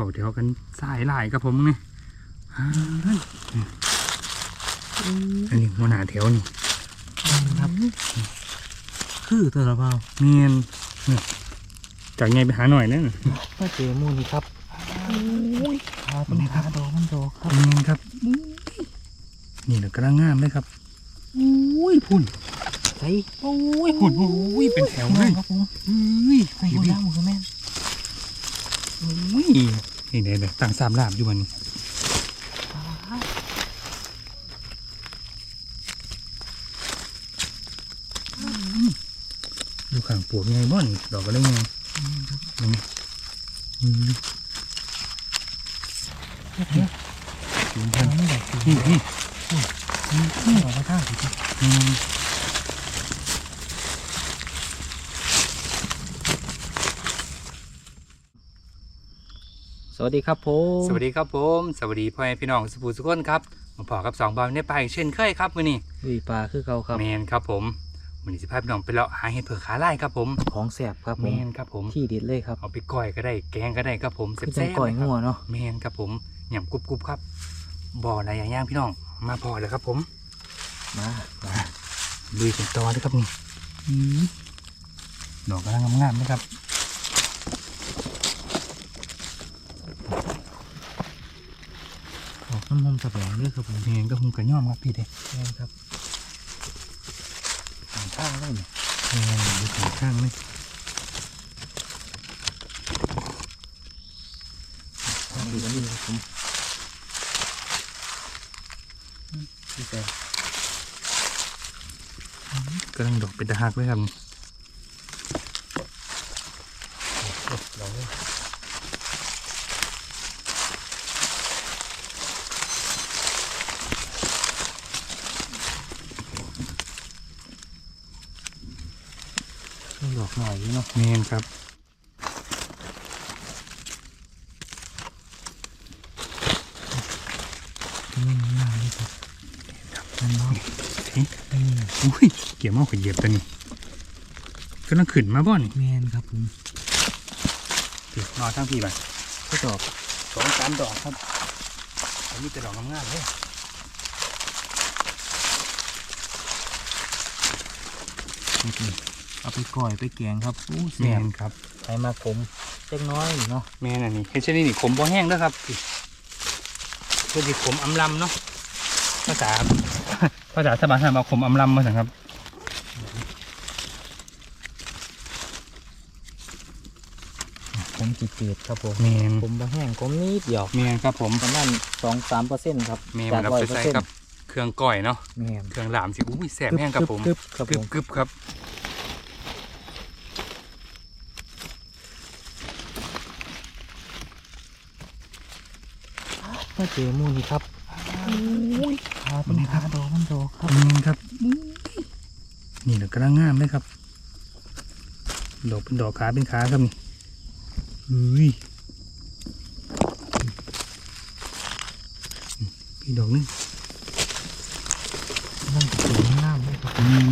เขาเดี๋ยวกันสายหลายครับผมนี่อ่าอันนี้หัวหน้าแถวนี่ครับ คือตัวละเบาเมียนนี่จากไงไปหาหน่อยนั่นมาเจอหมูนี่ครับขาเป็นขาดอกมันดอกครับเมียนครับ นี่แหละกำลังงามเลยครับอุ้ยพุ่นใส่โอ้ยพุ่นโอ้ยเป็นแถวเลยครับผมอุ้ยให้พี่ดูพี่น้ำมือแม่น อุ้ยนี่เดี๋ยวเดี๋ยวต่างสามลาบอยู่มันดูข้างปวกไงบ่อนดอกก็ได้ไงนี่อืมถึงทางไม่ได้ถึงนี่นี่นี่ออกมาทางสิครับอืม สวัสดีครับผมสวัสดีครับผม สวัสดีพ่อแม่พี่น้องสุภูสุขนครับมาพอกับสองบาวในป่าอีกเช่นเคยครับมื้อนี้ลุยปลาคือเขาครับแมนครับผมมื้อนี้สิพาพี่น้องไปเลาะหาเห็ดเผือกขาลายครับผม ของแสบครับผแมมนครับผมที่เด็ดเลยครับเอาไปก้อยก็ได้แกงก็ได้ครับผมคือจัแซ่งบก่อยๆนะคงัรับวเนาะแมนครับผมหย่ำกรุบกรุบครับบ่ออะไรอย่างย่างพี่น้องมาพอเลยครับผม มามาลุยเป็นตอเลยครับนี่อืมดอกกำลังงามๆนะครับ ออกน้ำ มมตะแบงด้วยครับผมแมนก็คงกระย่อมครับพี่เด้แม่นครับทางข้างได้เนี่ยแมนดูข้างข้างเลยดูกันดีครับผมดีใจกำลังดอกเป็นตะหักเลยครับนี่ ลองเลยต้องดอกหน่อยอยู่เนาะ แมนครับนี่งามเลยครับนั่นเนาะเฮ้ยอุ้ยเกี่ยวมากขวเหยียบตัวนี้กำลังขึ้นมาบ่นี่แมนครับผมพี่นอนทั้งพี่ไปก็ดอกสองสามดอกครับอันนี้จะดอกงามๆเลยนี่ เอาไปก่อยไปแกงครับอู้แสแมบนครับใครมาขมเล็กน้อยเนาะแมนอันนี้เฮ็ดเช่นนี้นี่ขมบ่แห้งเด้อครับพี่เพื่อที่ขมอำลำเนาะภาษา ภาษาสบายๆมาขมอำลำมาสั่งครับ ขมจืดๆครับผมแมนขมบะแห้งขมนิดเดียวแมนครับผมประมาณสองสามเปอร์เซ็นต์ครับแมนจากครับร้อยไปเปอร์ใส่เซ็นต์กับ เครื่องก้อยเนาะ แมนเครื่องหลามสิอุ้ยแสบแห้งครับผมกึบๆครับกึผบมกึบครับ มาเจอหมูนี่ครับขาเป็นขาดอกมันดอกครับแมนครับ นี่แหละกำลังงามเลยครับ ดอกเป็นดอกขาเป็นขาครับนี่อุ้ยพี่ดอกนึงนั่นก็สวยงามเลยครับอืม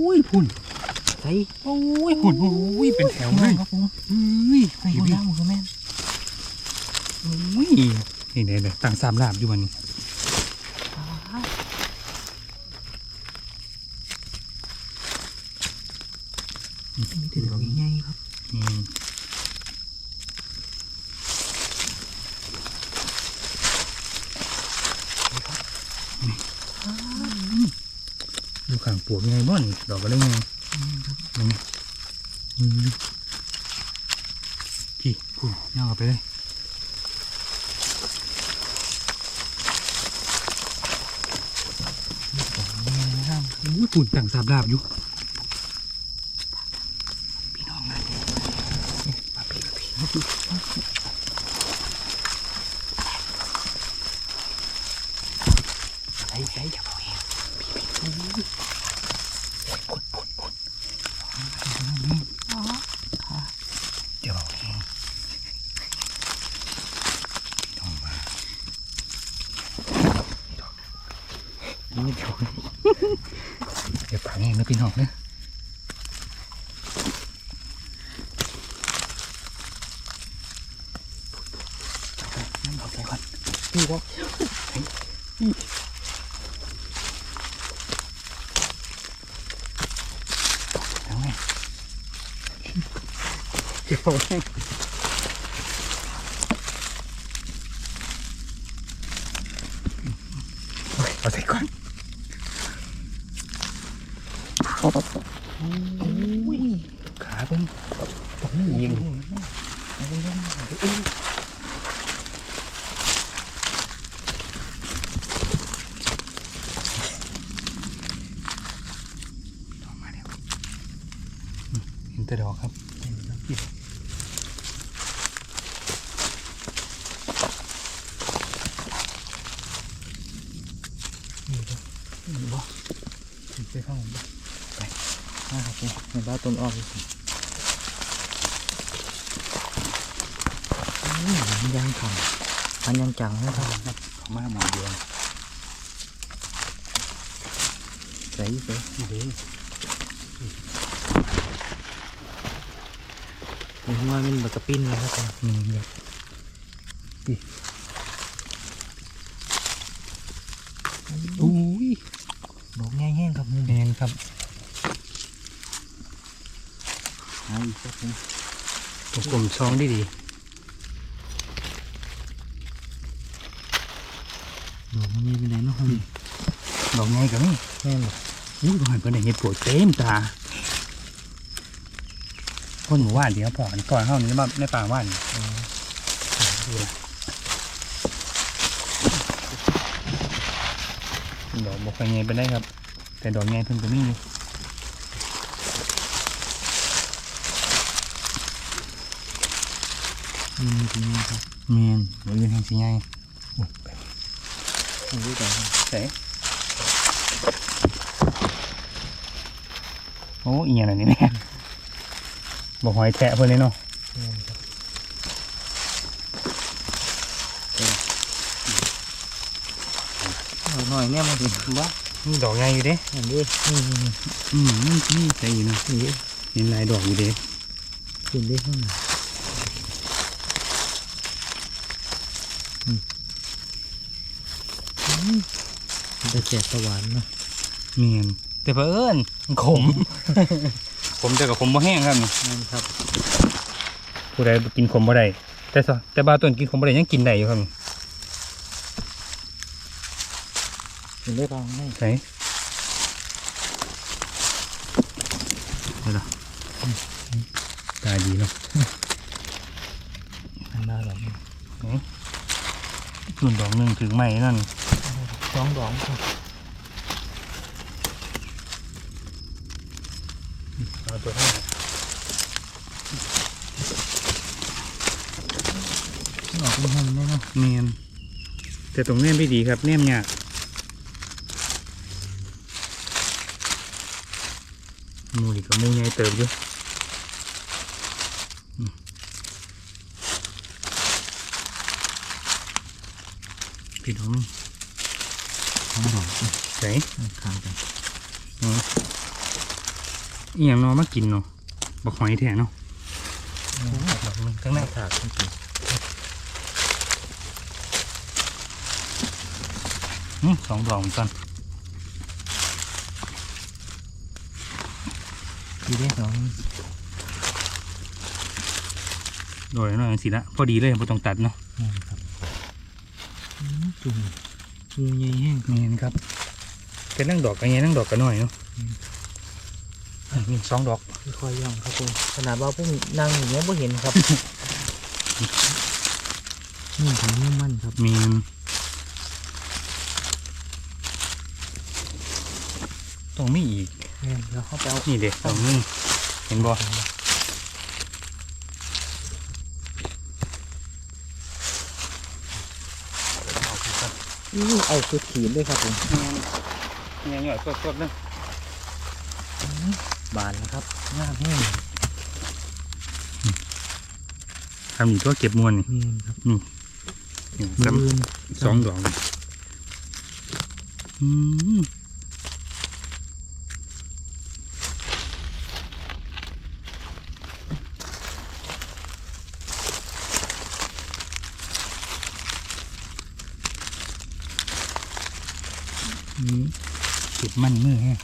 อุ้ยพุ่นใส่โอ้ยพุ่นโอ้ยเป็นแถวเลยครับผมอุ้ยให้พี่ดูพี่น้ำมือแม่น อุ้ยนี่เนี่ยเนี่ยต่างสามลาบอยู่มันนี่มีแต่ดอกใหญ่ๆครับอืมดูข้างปวกไงบ่อนดอกก็ได้ไงนี่อืมพี่พุ่นย่างเอาไปเลย อุ้ยพุ่นต่างสามดาบอยู่ ก็บผักเองนะพี่น้องเนะนั่นเอาไปก่อนพี่วอกแล้วไงเก็บง แต่ดอกครับนี่ครับนี่บ่ถึงไปข้าผมบ่อ่าครับผมในบ้านต้นอ้อมนี่อืมมันยังขังมันยังจังนะครับครับเขามาหมอเดียวใส่ใส่นี่เด้ ใน หัวมันบักกะปิ้นนะครับผมนี่เด้อุ้ยดอกแง่แห้งครับมึงแมนครับหาอีกครับผมผมกลมซองดีดีดอกมันยังเป็นไรเนาะครับดอกไงก็มีแม่นบ่อู้ดอกไงเพิ่นได้เห็ดปวดเต็มตา คนหมู่ว่านเดียวพออันก่อนเข้านี่มาในป่าว่านอ๋อดูละดอกบอกไงไงไปได้ครับ แต่ดอกไงเพิ่นก็มีอยู่มีมีจริงๆครับแมนดอกยืนแห่งสิไงโอ้ไปอันนี้ก่อนครับใส่โอ้อีหยังอันนี้แม่ บอกหอยแทะเพิ่นเลยเนาะแม่นครับเอาหน่อยแน่มาดิบ้านี่ดอกไงอยู่เด้อันนี้นี่นี่นี่อืมนี่นี่ใจอยู่นะนี่เห็นหลายดอกอยู่เด้ขึ้นได้ข้างหน้าอืมอืมมันจะแสบสวรรค์เนาะเมียนแต่เผอิญมันขม ขมแต่กับขมบ่แห้งครับนี่นั่นครับ ผู้ใดกินขมบ่ได้แต่ซะแต่บางต้นกินขมบ่ได้ยังกินได้อยู่ครับนี่ขึ้นได้บ้างไหมใส่นี่ล่ะตาดีเนาะอันดาหรอกส่วนดอกหนึงถึงไหมนั่นสองดอกครับ เอาตัวนี้ออกเป็นหุ่นได้เนาะเมียนแต่ตรงแนมไม่ดีครับแนมยากหมูนี่กับมูใหญ่เติบอยู่พี่น้องสองดอกใส่ข้างกัน อีหยังเนอมากินเนาะบักหอยแท้เนาะดอกหนึงทั้งนั้นถากจริงอืมสองดอกเหมือนกันดีได้สองโดยน้อยสิละพอดีเลยบ่ต้องตัดเนาะนี่ครับอืมจุ่มงูใหญ่แห้งนี่นครับเป็นนั่งดอกกันไงนั่งดอกกันหน่อยเนาะอะ มีสองดอกค่อยๆย่องครับผมขนาดว่าผมนั่งอย่างนี้ยไม่เห็นครับนี่ถึงมุ่งมั่นครับมีนต้องมีอีกเนี่ยแล้วเขาไปเอานี่เด็กดอกหนึงเห็นบ่อื้อเอาสุดขีดด้วยครับผมเนี่ยเนี่ยสดๆเลย บานแล้วครับงามแห้งทำอีกตัวเก็บมวลนี่นี่ครับนี่มืซ้อำสองดอกเลยอืม อืม จุดมันมือแฮะ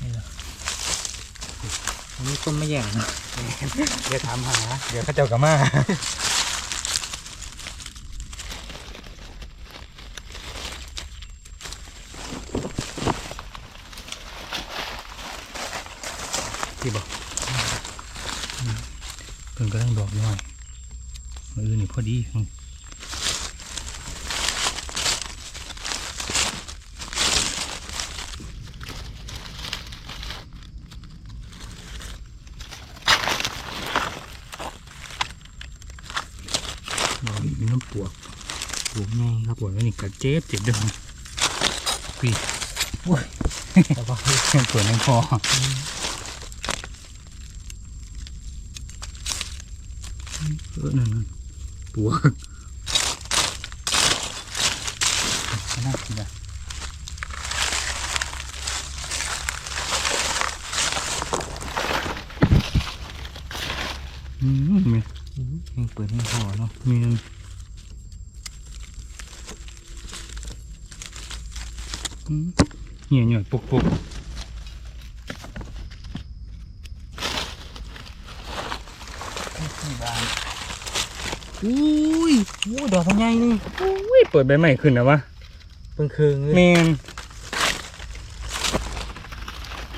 นี่เหรออันนี้ก็ไม่แย่งนะ เดี๋ยวถามหา เดี๋ยวเขาเจ้ากับมาที่บอกเพิ่งกำลังดอกหน่อยมือนี่พอดีครับอกนี่มีน้ำปวกปวกไง ครับปวกแล้วนี่กัดเจ็บเจ็บเด้อพี่แต่ว่าปวดในคอเออนั่นปวกน่ากินอะอืมมีเปิดให้พอเนาะมีอืม เหี่ยหน่อยปุกปุกที่บ้านอุ้ยโอ้ดอกมันใหญ่นี่อุ้ยเปิดใบใหม่ขึ้นนะวะเพิ่งคืนเลเมยน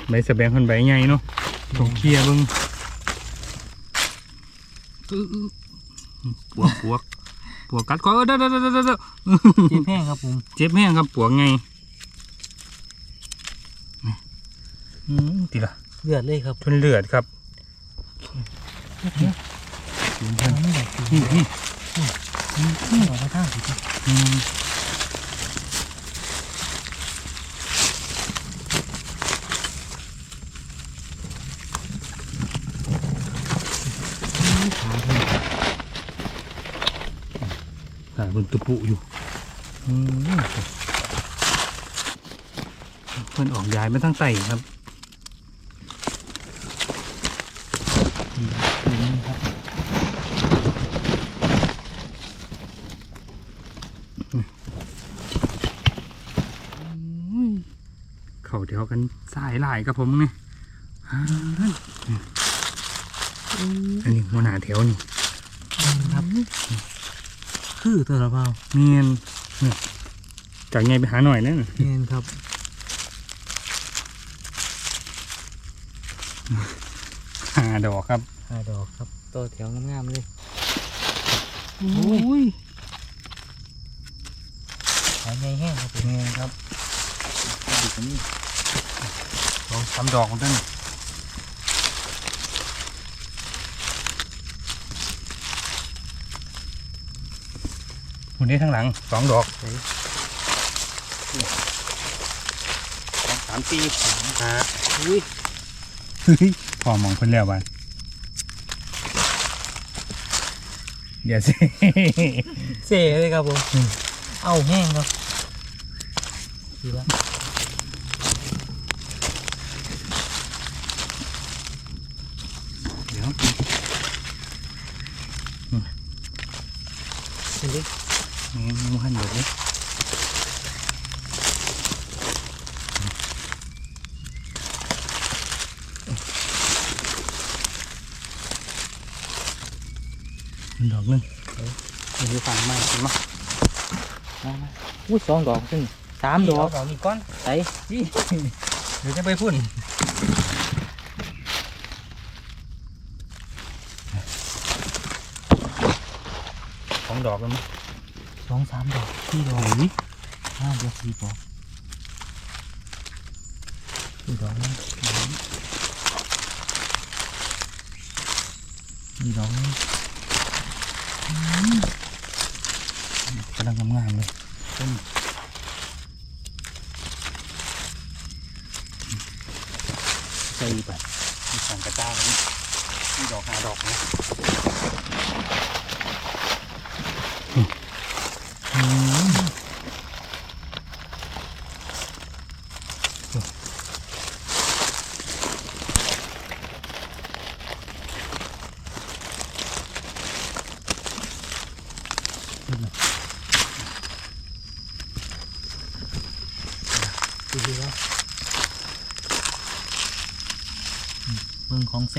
ใบสะแบงคนใบใหญ่เนาะต้องเคลียร์เบึงอื้ออื้อปวกปวกปวกกัดคอเออเด้อเด้อเด้อเด้อเด้อเจ็บแห้งครับผม เจ็บแห้งครับปวกไงอืม ตีละเลือดเลยครับทนเลือดครับไม่ได้กินนี่นี่นี่ดอกกระทั่งสิอืมขาเลยอ่าบนตุปุอยู่อืมเพิ่นออกยายมาทั้งไตครับ นี่ครับ เขาเดียว กันสายหลายกับผมเนี่ยอ่าอันนี้หัวหน้าแถวนี่ครับคือตัวละเบาเมียนเนี่ยจากไงไปหาหน่อยนั่นเนียนครับหาดอกครับห้าดอกครับตัวแถวงามๆเลยโอ้ยหายใหญ่แห้งครับผมเมียนครับดูกันนี่ ลองทำดอกของท่านหุ่นนี้ทั้งหลังสองดอกสองสามสี่ห้าอุ้ยเฮ้ยพอมองคนแล้วบ้านเดี๋ยวสิเซ่เลยครับผม เอาแห้งครับดีละเดี๋ยว เป็นดิ นี่มูหันเดี๋ยวนี้ดอกหนึงมีฝั่งไม้เห็นไหม มามา อุ้ยสองดอกซึ่งสามดอกดอกนี้ก้อนใส่นี่เดี๋ยวจะไปพุ่นสองดอกแล้วมั้ยสองสามดอกสี่ดอกโอ้ยห้าดอกสี่ดอกสี่ดอกนี่สี่ดอกนี่กำลังงามๆเลยต้น ใส่ไปมีสองกระจ้าเลยมีดอกหาดอกนะ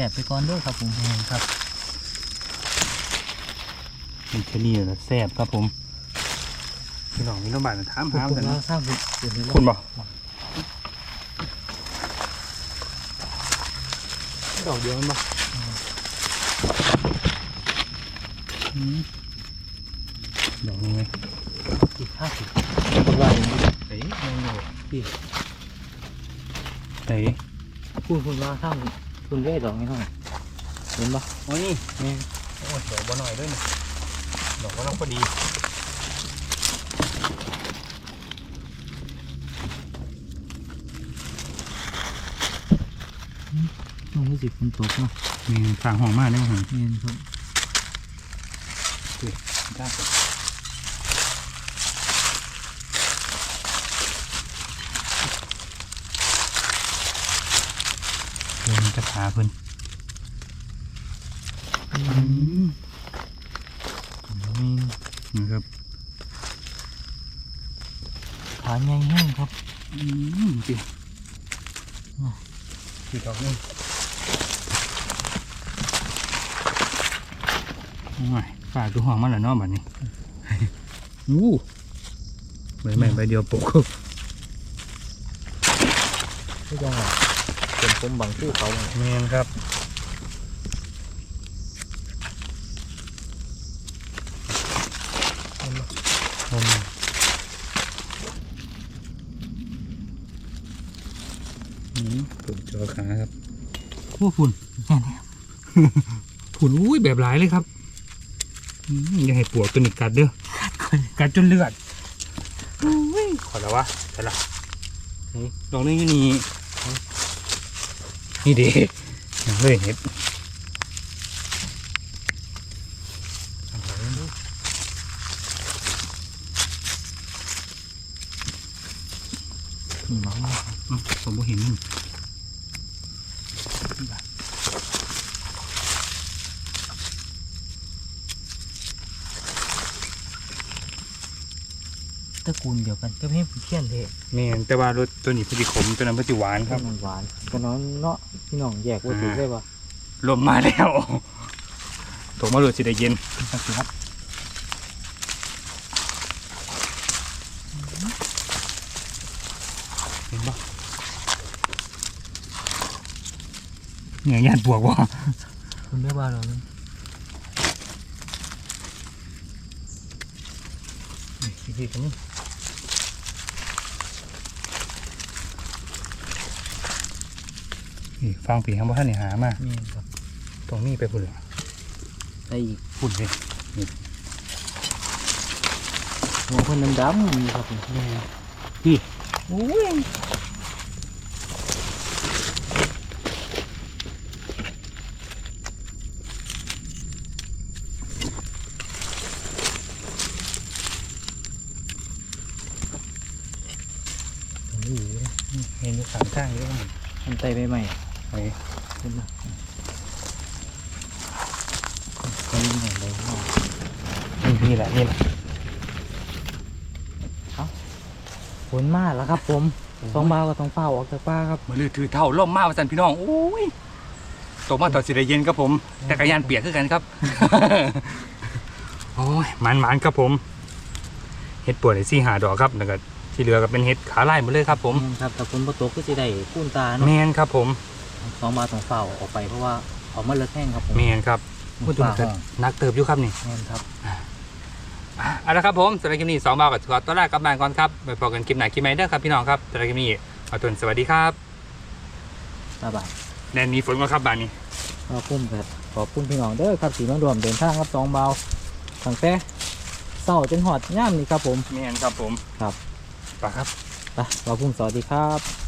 บิ่งของแสบไปก่อนเด้วยครับผมแม่นครับมันชะนีแล้วแซ่บครับผมพี่น้องมีน้องบ้านถามคุณหาคุณกันว่านะทราบคุณคุณเห็นคุณบอกดอกเดียวมันบอกดอกนี้ไหมอีกห้าสิบคุณว่าอย่างนี้เฮ้ยแมงโง่พี่เฮ้ยคุณคุณว่าทราบ คุณเวทดอกนี้เท่าไหร่เห็นปะโอ้ยนี่แม่นโอ้ยดอกบ่หน่อยด้วยนี่ดอกก็ต้องพอดีต้องรู้สึกฝนตกเนาะมีฝางหอมมากได้ไหมครับเนียนครับได้ค รับเดินกระถาเพิ่นอืมแม่นนะครับขาใหญ่แห้งครับอืมจริงคือดอกนึงโอ้ยฝากดูห้องมันแล้วเนาะบัดนี้อู้ใบแม่ใบเดียวปกไม่ยังไง เป็นผมบังคู่เขาเนี่ยแมนครับอืมอืมผมจอขาครับโอ้ฝุ่นแน่นอนฝุ่นอุ้ยแบบหลายเลยครับอืมอย่าให้ปวดตัวนี้กัดเด้อกัดจนเลือดอุ้ยขอแล้ววะแต่ละนี่ดอกนี้อยู่นี่ นี่ดียังเลยเห็ดนี่มั้งอืมผมบ่เห็น มันตระกูลเดียวกันก็ไม่เพี้ยนเลยแม่นแต่ว่ารสตัวนี้พอดีขมตัวนั้นพอดีหวานคครัรับบมันหวานก็น้องเนาะพี่น้องแยกว่าถูกได้ปะลมมาแล้วตกมาเลยสิได้เย็นสักทีครับเห็นปะเหนื่อยยานปวกวะคุณได้บ้านเราเลยพี่พี่ตรงนี้ นี่ฟังผีคำว่าท่านนี่หามานี่ครับตรงนี้ไปพุ่นเลยไอ้อีกพุ่นเลยหัวคนดำดำๆนี่ครับนี่พี่โอ้ยนี่เห็นอยู่ข้างข้างเยอะมากมันไตใบใหม่ ไปขึ้นมาก็ยิ่งใหญ่เลยเนาะนี่นี่แหละนี่แหละฝนมาแล้วครับ ผมสองบาวก็ต้องเฝ้าออกจากป่าครับมาลือถือเท่าล่มมาว่าสันพี่น้องโอ้ยตกมาตอนสิได้เย็นครับผมแต่กระยานเปียกคือกันครับโอ้ยมันมันๆครับผมเห็ดปวดไอ้ซี่หาดอกครับแล้วก็ที่เหลือก็เป็นเห็ดขาไล่หมดเลยครับผมแม่นครับแต่ฝนประตกก็จะได้คูนตาเนาะแมนครับผม สองบาวต้องเฝ้าออกไปเพราะว่าออกมาเลิกแห้งครับผม แมนครับพูดถึงป่าก็ห้องนักเติบอยู่ครับนี่ แม่นครับ เอาละครับผมสำหรับคลิปนี้สองบาทกับสกอตตอนแรกกลับบ้านก่อนครับไปพบกันคลิปไหนคลิปไหนเด้อครับพี่น้องครับสำหรับคลิปนี้ขอตุนสวัสดีครับสบาย แนนมีฝนก็ครับบ้านนี้ ขอบคุณครับขอบคุณพี่น้องเด้อครับสีน้องรวมเดินทางครับสองเบาตั้งแต่เศร้าจนหอดย่ามนี่ครับผม แมนครับผมครับ ไปครับ ไปขอบคุณสวัสดีครับ